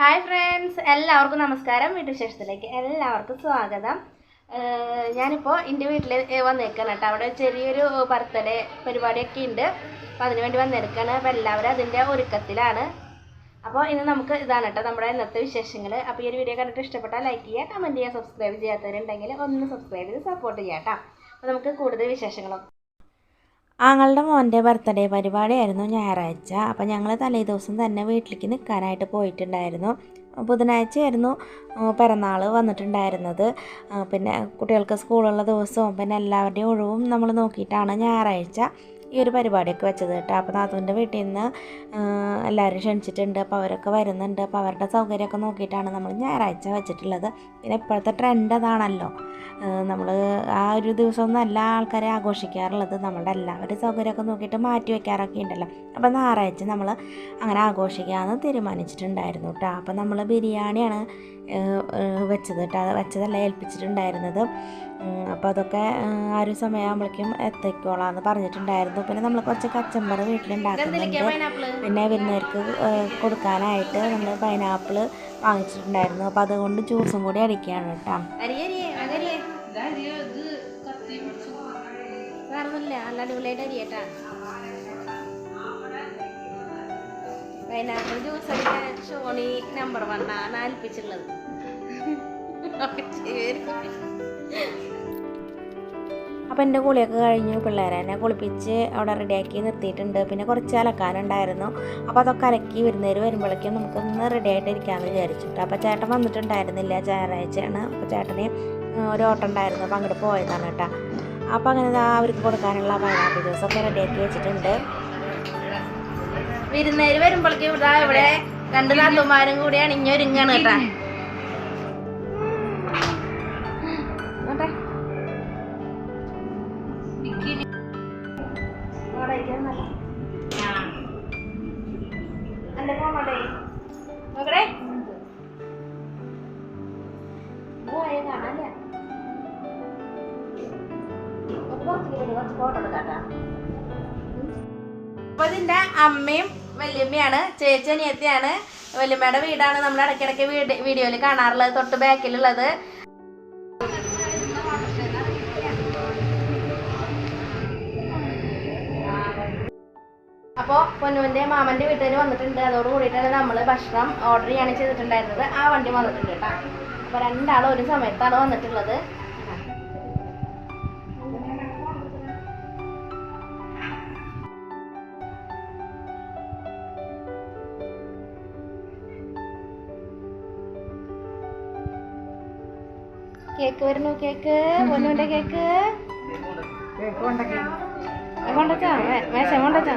Hi friends എല്ലാവർക്കും നമസ്കാരം. വീട്ടുവിശേഷത്തിലേക്ക് എല്ലാവർക്കും സ്വാഗതം. ഞാനിപ്പോൾ എന്റെ വീട്ടിൽ വന്നേക്കാണ് കേട്ടോ. അവിടെ ചെറിയൊരു ബർത്ത്ഡേ പരിപാടിയൊക്കെ ഉണ്ട് അപ്പോൾ അതിന് വേണ്ടി വന്നേക്കാണ് അപ്പോൾ എല്ലാവരും അതിന്റെ ഒരുക്കത്തിലാണ്. അപ്പോൾ ഇന്ന് നമുക്ക് ഇതാണ് കേട്ടോ നമ്മുടെ ഇന്നത്തെ വിശേഷങ്ങൾ അപ്പോൾ ഈ ഒരു വീഡിയോ കണ്ടിട്ട് ഇഷ്ടപ്പെട്ടാൽ ലൈക്ക് ചെയ്യുക കമന്റ് ചെയ്യുക സബ്സ്ക്രൈബ് ചെയ്യാത്തവരുണ്ടെങ്കിൽ ഒന്ന് സബ്സ്ക്രൈബ് ചെയ്ത് സപ്പോർട്ട് ചെയ്യാം കേട്ടോ. അപ്പോൾ നമുക്ക് കൂടുതൽ വിശേഷങ്ങളും ആങ്ങളുടെ മോന്റെ ബർത്ത്ഡേ പരിപാടിയായിരുന്നു ഞായറാഴ്ച. അപ്പോൾ ഞങ്ങൾ തലേ ദിവസം തന്നെ വീട്ടിലേക്ക് നിൽക്കാനായിട്ട് പോയിട്ടുണ്ടായിരുന്നു. ബുധനാഴ്ചയായിരുന്നു പിറന്നാൾ വന്നിട്ടുണ്ടായിരുന്നത്. പിന്നെ കുട്ടികൾക്ക് സ്കൂളുള്ള ദിവസവും പിന്നെ എല്ലാവരുടെയും ഒഴിവും നമ്മൾ നോക്കിയിട്ടാണ് ഞായറാഴ്ച. ഈ ഒരു പരിപാടിയൊക്കെ വെച്ചത് കേട്ടോ. അപ്പോൾ നാത്തൂന്റെ വീട്ടിൽ നിന്ന് എല്ലാവരും ക്ഷണിച്ചിട്ടുണ്ട്. അപ്പോൾ അവരൊക്കെ വരുന്നുണ്ട്. അപ്പോൾ അവരുടെ സൗകര്യമൊക്കെ നോക്കിയിട്ടാണ് നമ്മൾ ഞായറാഴ്ച വെച്ചിട്ടുള്ളത്. പിന്നെ ഇപ്പോഴത്തെ ട്രെൻഡ് അതാണല്ലോ. നമ്മൾ ആ ഒരു ദിവസമൊന്നും എല്ലാ ആൾക്കാരെ ആഘോഷിക്കാറുള്ളത്. നമ്മളുടെ എല്ലാവരും സൗകര്യമൊക്കെ നോക്കിയിട്ട് മാറ്റി വെക്കാറൊക്കെ ഉണ്ടല്ലോ. അപ്പോൾ ഞായറാഴ്ച നമ്മൾ അങ്ങനെ ആഘോഷിക്കാമെന്ന് തീരുമാനിച്ചിട്ടുണ്ടായിരുന്നു കേട്ടോ. അപ്പോൾ നമ്മൾ ബിരിയാണിയാണ് വെച്ചത് കേട്ടോ. വെച്ചതല്ല ഏൽപ്പിച്ചിട്ടുണ്ടായിരുന്നത്. അപ്പോൾ അതൊക്കെ ആ ഒരു സമയമാകുമ്പോഴേക്കും എത്തിക്കോളാന്ന് പറഞ്ഞിട്ടുണ്ടായിരുന്നു. പിന്നെ നമ്മൾ കുറച്ച് കച്ചമ്പറ് വീട്ടിലുണ്ടാക്കുന്നുണ്ട്. പിന്നെ വരുന്നവർക്ക് കൊടുക്കാനായിട്ട് നമ്മൾ പൈനാപ്പിൾ വാങ്ങിച്ചിട്ടുണ്ടായിരുന്നു. അപ്പോൾ അതുകൊണ്ട് ജ്യൂസും കൂടി അടിക്കുകയാണ് കേട്ടോ. നല്ല പൈനാപ്പിൾ ജ്യൂസ് അടിക്കാൻ ഷോണി നമ്പർ വണ്ണാണ് ഏൽപ്പിച്ചിട്ടുള്ളത്. അപ്പോൾ എന്റെ കുളിയൊക്കെ കഴിഞ്ഞു പിള്ളേരെ എന്നെ കുളിപ്പിച്ച് അവിടെ റെഡിയാക്കി നിർത്തിയിട്ടുണ്ട്. പിന്നെ കുറച്ച് അലക്കാനുണ്ടായിരുന്നു അപ്പോൾ അതൊക്കെ അലക്കി വരുന്നവർ വരുമ്പോഴേക്കും നമുക്കൊന്ന് റെഡി ആയിട്ട് ഇരിക്കാമെന്ന് വിചാരിച്ചിട്ട്. അപ്പോൾ ചേട്ടൻ വന്നിട്ടുണ്ടായിരുന്നില്ല ഞായറാഴ്ചയാണ്. അപ്പോൾ ചേട്ടന് ഒരു ഓട്ടം ഉണ്ടായിരുന്നു. അപ്പോൾ അങ്ങോട്ട് പോയതാണ് കേട്ടോ. അപ്പോൾ അങ്ങനെ അവർക്ക് കൊടുക്കാനുള്ള പൈനാപ്പിൾ ജ്യൂസൊക്കെ റെഡിയാക്കി വെച്ചിട്ടുണ്ട്. വിരുന്നേര് വരുമ്പോഴേക്കും ഇവിടെ ഇവിടെ രണ്ട് നാട്ടുമാരും കൂടി അണിഞ്ഞൊരുങ്ങാണ് കേട്ടാ. അപ്പൊ ഇതിന്റെ അമ്മയും വല്യമ്മയാണ് ചേച്ചി അനിയത്തിയാണ്. വല്യമ്മയുടെ വീടാണ് നമ്മൾ ഇടയ്ക്കിടയ്ക്ക് വീഡിയോയിൽ കാണാറുള്ളത് തൊട്ട് ബാക്കിലുള്ളത്. അപ്പോൾ പൊന്നുവിന്റെ മാമന്റെ വീട്ടിൽ വന്നിട്ടുണ്ട്. അതോട് കൂടിയിട്ടാണ് നമ്മൾ ഭക്ഷണം ഓർഡർ ചെയ്യാണ് ചെയ്തിട്ടുണ്ടായിരുന്നത്. ആ വണ്ടി വന്നിട്ടുണ്ട് കേട്ടോ. അപ്പോൾ രണ്ടാളും ഒരു സമയത്താണ് വന്നിട്ടുള്ളത്. കേക്ക് വരുന്നു കേക്ക്. പൊന്നുവിന്റെ കേക്ക്. കൊണ്ടച്ചാ മേശ കൊണ്ടച്ചാ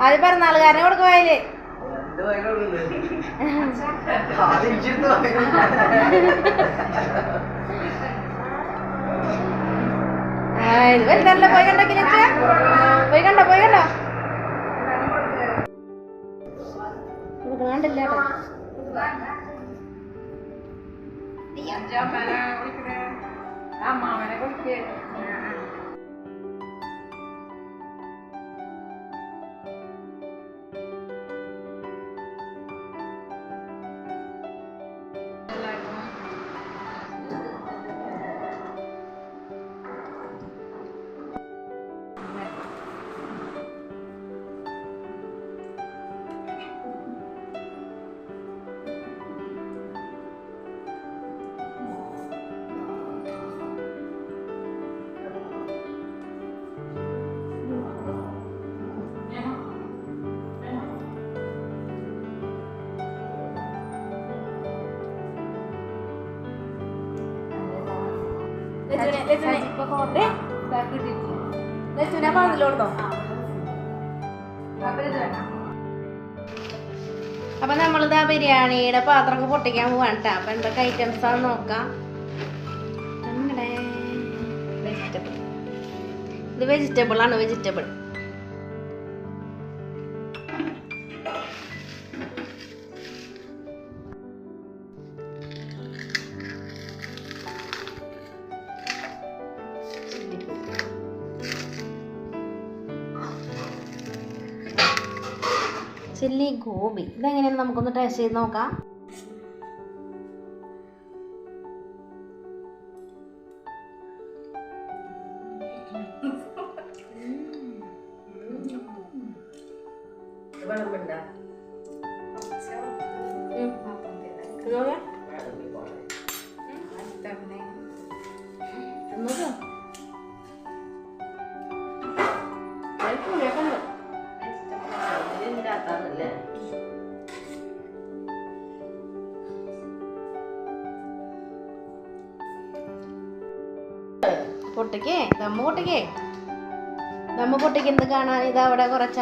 ആദ്യം പറഞ്ഞാളുകാരനെ കൊടുക്കുവായില്ലേ പോയാലേ ഇത് വലുതല്ല പോയി കണ്ടോ കിലിച്ച പോയി കണ്ടോ പോയി കണ്ടോ? കണ്ടില്ല കേട്ടോ. അപ്പൊ നമ്മളിതാ ബിരിയാണിയുടെ പാത്രമൊക്കെ പൊട്ടിക്കാൻ പോവാണ് കേട്ടോ അപ്പൊ എന്തൊക്കെ ഐറ്റംസ് ആണെന്ന് നോക്കാം. വെജിറ്റബിൾ ഇത് വെജിറ്റബിൾ ആണ് വെജിറ്റബിൾ ചില്ലി ഗോബി ഇതെങ്ങനെയാണ് നമുക്കൊന്ന് ടേസ്റ്റ് ചെയ്ത് നോക്കാം ഉം. പൊട്ടിക്കേ? ദമ്മ പൊട്ടിക്കേ? ദമ്മ പൊട്ടിക്കുന്നത് കാണാൻ ഇതാ അവിടെ കുറച്ച്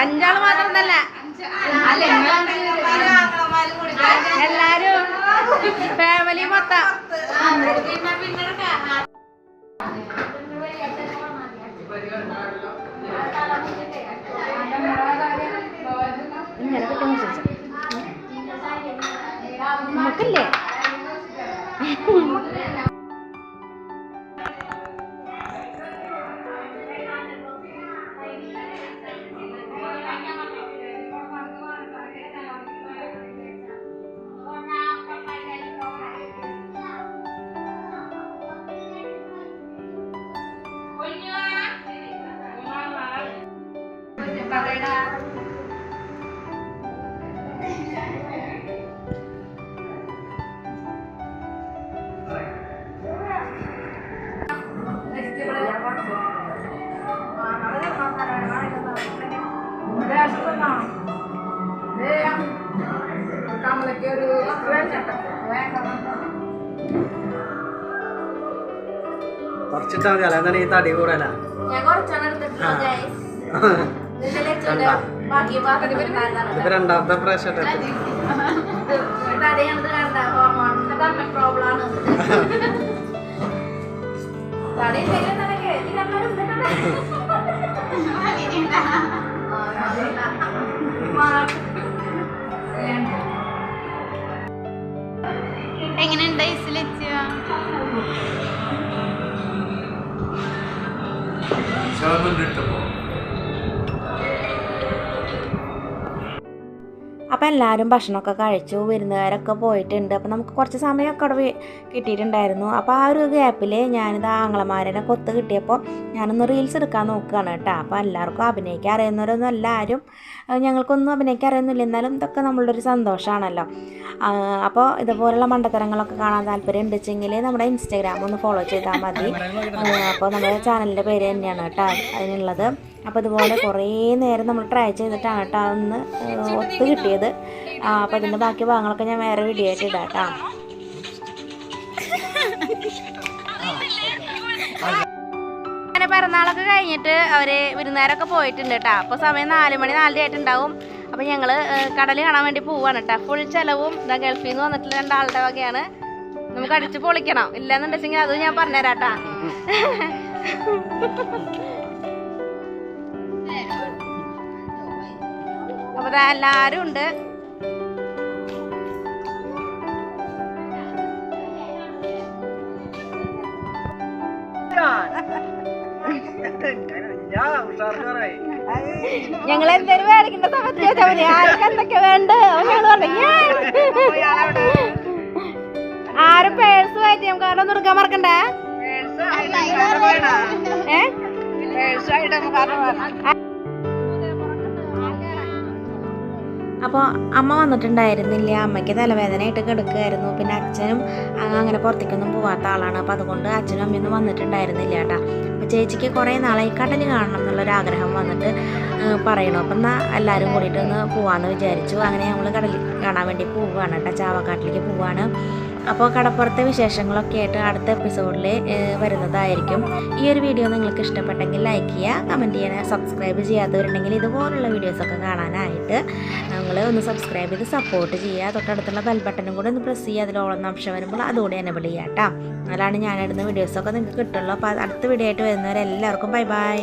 അഞ്ചാൾ മാത്രം തന്നെ എല്ലാരും ഫാമിലി മൊത്തം. ഇങ്ങനെ നമുക്കല്ലേ കുറച്ചിട്ടാ മതി അല്ലാതെ ഈ തടി കൂടല ഞാൻ കുറച്ചാണ് എടുത്തിട്ടുള്ളത് guys. ഇതിന്റെ German writ the law. അപ്പോൾ എല്ലാവരും ഭക്ഷണമൊക്കെ കഴിച്ചു വിരുന്നുകാരൊക്കെ പോയിട്ടുണ്ട്. അപ്പോൾ നമുക്ക് കുറച്ച് സമയമൊക്കെ അവിടെ കിട്ടിയിട്ടുണ്ടായിരുന്നു. അപ്പോൾ ആ ഒരു ഗ്യാപ്പിൽ ഞാനിത് ആങ്ങളമാരെ കൊത്ത് കിട്ടിയപ്പോൾ ഞാനൊന്ന് റീൽസ് എടുക്കാൻ നോക്കുകയാണ് കേട്ടോ. അപ്പോൾ എല്ലാവർക്കും അഭിനയിക്കാൻ അറിയുന്നവരൊന്നും എല്ലാവരും ഞങ്ങൾക്കൊന്നും അഭിനയിക്കാൻ അറിയുന്നില്ല. എന്നാലും ഇതൊക്കെ നമ്മളുടെ ഒരു സന്തോഷമാണല്ലോ. അപ്പോൾ ഇതുപോലുള്ള മണ്ടത്തരങ്ങളൊക്കെ കാണാൻ താല്പര്യം ഉണ്ടെച്ചെങ്കിൽ നമ്മുടെ ഇൻസ്റ്റാഗ്രാം ഒന്ന് ഫോളോ ചെയ്താൽ മതി. അപ്പോൾ നമ്മുടെ ചാനലിന്റെ പേര് തന്നെയാണ് കേട്ടോ അതിനുള്ളത്. അപ്പോൾ ഇതുപോലെ കുറേ നേരം നമ്മൾ ട്രൈ ചെയ്തിട്ടാണ് കേട്ടോ ഒന്ന് ഒത്ത് കിട്ടിയത്. ആ, അപ്പൊ ഇതിന്റെ ബാക്കി ഭാഗങ്ങളൊക്കെ ഞാൻ വേറെ വീഡിയോ ആയിട്ട് ഇടാം അങ്ങനെ പിറന്നാളൊക്കെ കഴിഞ്ഞിട്ട് അവർ വിരുന്നേരൊക്കെ പോയിട്ടുണ്ട് കേട്ടോ. അപ്പോൾ സമയം നാല് മണി നാലര ആയിട്ടുണ്ടാവും. അപ്പോൾ ഞങ്ങൾ കടൽ കാണാൻ വേണ്ടി പോവാണ് കേട്ടോ. ഫുൾ ചെലവും ഇതാ ഗൾഫിൽ നിന്ന് വന്നിട്ടുള്ള രണ്ടാളുടെ വകയാണ്. നമുക്ക് അടിച്ച് പൊളിക്കണം. ഇല്ലെന്നുണ്ടെങ്കിൽ അത് ഞാൻ പറഞ്ഞുതരാം കേട്ടാ. അപ്പോൾ എല്ലാരും എല്ലാവരും ഉണ്ട് ഞങ്ങൾ സമയത്ത് ചോദിച്ചാൽ ആർക്ക് എന്തൊക്കെ വേണ്ട? ആരും പേഴ്സ് ആയിട്ട് നമുക്ക് എടുക്കാൻ മറക്കണ്ടേ? ഏ? അപ്പോൾ അമ്മ വന്നിട്ടുണ്ടായിരുന്നില്ല. അമ്മയ്ക്ക് തലവേദനയായിട്ട് കിടക്കുമായിരുന്നു പിന്നെ അച്ഛനും അങ്ങനെ പുറത്തേക്കൊന്നും പോകാത്ത ആളാണ്. അപ്പോൾ അതുകൊണ്ട് അച്ഛനും അമ്മയൊന്നും വന്നിട്ടുണ്ടായിരുന്നില്ല കേട്ടോ. അപ്പോൾ ചേച്ചിക്ക് കുറേ നാളായി കടൽ കാണണം എന്നുള്ളൊരു ആഗ്രഹം വന്നിട്ട് പറയണു. അപ്പം എന്നാൽ എല്ലാവരും കൂടിയിട്ട് ഒന്ന് പോവാമെന്ന് വിചാരിച്ചു. അങ്ങനെ നമ്മൾ കടലിൽ കാണാൻ വേണ്ടി പോവുകയാണ് കേട്ടോ. ചാവക്കാട്ടിലേക്ക് പോവാണ് അപ്പോൾ കടപ്പുറത്തെ വിശേഷങ്ങളൊക്കെ ആയിട്ട് അടുത്ത എപ്പിസോഡിൽ വരുന്നതായിരിക്കും. ഈ ഒരു വീഡിയോ നിങ്ങൾക്ക് ഇഷ്ടപ്പെട്ടെങ്കിൽ ലൈക്ക് ചെയ്യുക കമന്റ് ചെയ്യണേ സബ്സ്ക്രൈബ് ചെയ്യാത്തവരുണ്ടെങ്കിൽ ഇതുപോലുള്ള വീഡിയോസൊക്കെ കാണാനായിട്ട് നിങ്ങൾ ഒന്ന് സബ്സ്ക്രൈബ് ചെയ്ത് സപ്പോർട്ട് ചെയ്യുക. തൊട്ടടുത്തുള്ള ബെൽ ബട്ടനും കൂടെ ഒന്ന് പ്രസ് ചെയ്യുക. അതിൽ ഓളം ഓപ്ഷൻ വരുമ്പോൾ അതുകൂടി എനബിൾ ചെയ്യാം കേട്ടോ അതാണ് ഞാനിടുന്ന വീഡിയോസൊക്കെ നിങ്ങൾക്ക് കിട്ടുള്ളൂ. അപ്പോൾ അടുത്ത വീഡിയോ ആയിട്ട് വരുന്നവരെല്ലാവർക്കും ബൈ ബൈ